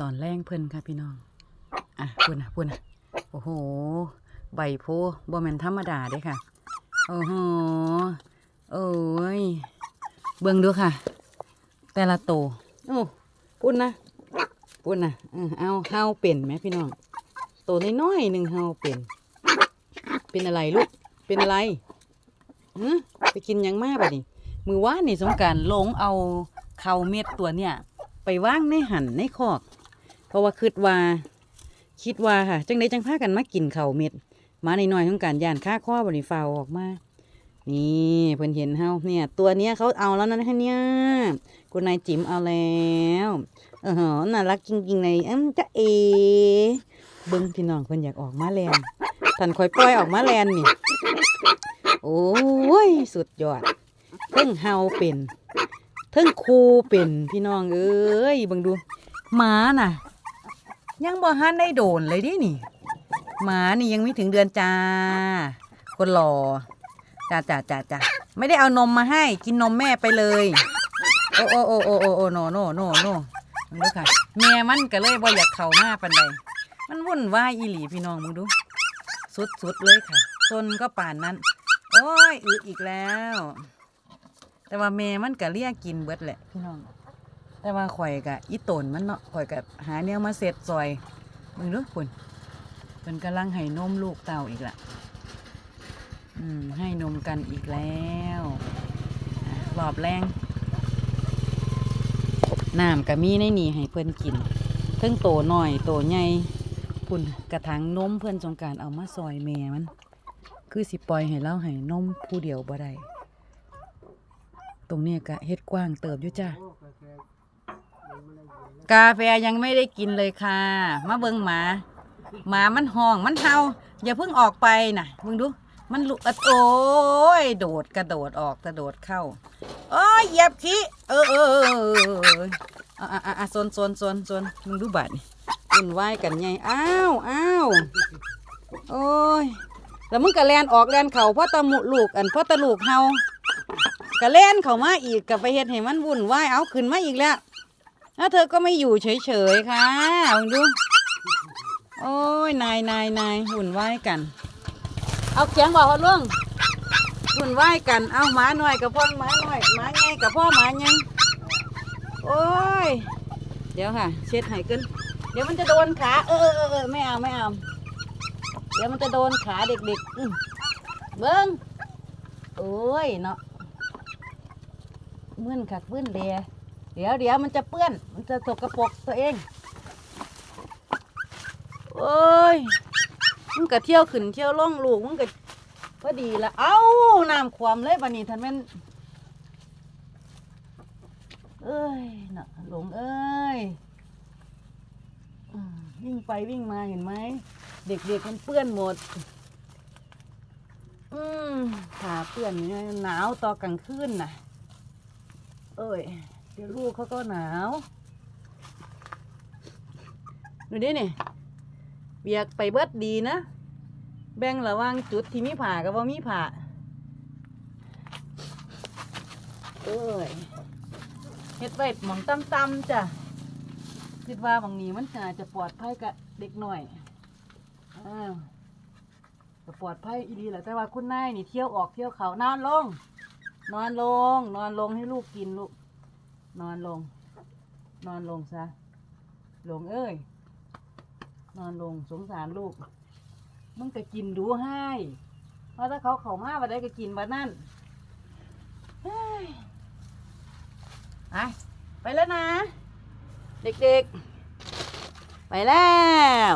ตอนแรงเพิ่นค่ะพี่น้อง อะพูดนะพูดนะโอ้โห ใบโพบ่แมนธรรมดาเด้ค่ะ โอ้โห โอ้ย เบิ่งดูค่ะ แต่ละโต โอ้พูดนะพูดนะเอาเฮาเป็นไหมพี่น้อง โตน้อยๆหนึ่งเฮาเป็น เป็นอะไรลูก เป็นอะไรฮะไปกินยังมาบ่นี่มือว่านนี่สงการลงเอาเข่าเม็ดตัวเนี่ย ไปว่างในหันในคอก เพราะว่าคิดว่าคิดว่าค่ะจังไดจังพากันมากินเข่าเม็ดหมาในน้อยของการย่านค่าข้อบริฟาวออกมา นี่เพิ่อนเห็นเฮาเนี่ย ตัวเนี้ยเขาเอาแล้วนะเนี่ยคุณนายจิ๋มเอาแล้วเออหน่ารักจริงๆเลยอ้ำจะเอเบิ้งพี่น้องเพิ่นอยากออกมาแลนท่านคอยปล่อยออกมาแลนนี่ โอ้ย สุดยอดเทิงเฮาเป็นเทิงคูเป็นพี่น้องเอ้ยเบิ่งดูหมาน่ะ ยังบ่ฮันได้โดนเลยดินี่ หมานี่ยังไม่ถึงเดือนจ้า คนหล่อจ้าจ้าจ้าจ้าไม่ได้เอานมมาให้ กินนมแม่ไปเลย โอ้โอ้โอ้โอ้โอ้โอ้โนโนโนโนมึงดูค่ะแม่มันก็เลยบ่อยากเข้ามาปันใดมันวุ่นวายอีหลีพี่น้องมึงดู สุดสุดเลยค่ะซนก็ป่านนั้น โอ้ยอึอีกแล้ว แต่ว่าแม่มันก็เลียกินเบิดแหละพี่น้อง แต่ว่าข่อยกะอีตนมันเนาะข่อยกะหาแนวมาเสร็จซอยมึงดูคุณเป็นกำลังให้นมลูกเต่าอีกละอืมให้นมกันอีกแล้วรอบแรงน้ำกะมีในนี่ให้เพื่อนกินเพิ่งโตหน่อยโตใหญ่พุ่นกระถางนมเพื่อนสงการเอามาซอยแม่มัน คือสิปล่อยให้เล่าให้นมผู้เดียวบ่ได้ตรงนี้กะเฮ็ดกว้างเติบอยู่จ้า กาแฟยังไม่ได้กินเลยค่ะ มาเบิงหมา หมามันห้องมันเห่าอย่าเพิ่งออกไปนะมึงดู มันลุกอะโอ้ยโดดกระโดดออกกระโดดเข้าโอ้ยเหยียบขี้เออเออเอออะอะอะโซนโซนโซนโซนมึงดูบัดอุ่นวายกันไงอ้าวอ้าวโอ้ยแล้วมึงกะแลนออกแลนเข่าพ่อตะมุลูกอันพ่อตะลูกเฮากะแลนเข้ามาอีกกะไปเฮ็ดให้มันวุ่นวายเอาขึ้นมาอีกแล้ว แล้วเธอก็ไม่อยู่เฉยๆค่ะลองดู โอ้ยนายนายนายหุ่นไหวกัน เอาเขียงบอกว่าลุงหุ่นไหวกัน เอาหมาหน่อยกับพ่อหมาหน่อยหมาไงกับพ่อหมายังโอ้ย เดี๋ยวค่ะ เช็ดให้ขึ้นเดี๋ยวมันจะโดนขา เออเออเออไม่เอาไม่เอา เดี๋ยวมันจะโดนขาเด็กๆเบิ้งโอ้ยเนาะมึนคักมึนเลีย เดี๋ยวเดี๋ยวมันจะเปื้อน มันจะสกปรกตัวเองโอ้ยมึงก็เที่ยวขึ้นเที่ยวล่องลูกมึงก็พอดีละเอ้าน้ำความเลยบันนี้ท่านแม่นเอ้ยน่ะหลงเอ้ยวิ่งไปวิ่งมาเห็นไหมเด็กๆมันเปื้อนหมด อืมขาเปื้อนหนาวตอกลางคืนน่ะ เอ้ย ดี๋ยวลูกเขาก็หนาวดูดิเนี่ยเบียกไปเบิดดีนะ แบ่งระว่างจุดที่มีผ่ากับว่ามีผ่าเอ้ยเฮ็ดไว้หมองต่ำๆจ้ะคิดว่าบางนี้มันน่าจะปลอดภัยกับเด็กหน่อยอ้าวก็ปลอดภัยอีดีแหละแต่ว่าคุณนายนี่เที่ยวออกเที่ยวเขานอนลง นอนลง นอนลงให้ลูกกินลูก นอนลง นอนลงซะหลงเอ้ย นอนลงสงสารลูก มึงก็กินดูให้เพราะถ้าเขาเขามาวันใดก็กินวันนั้นเฮ้ยไปไปแล้วนะ เด็กๆ ไปแล้ว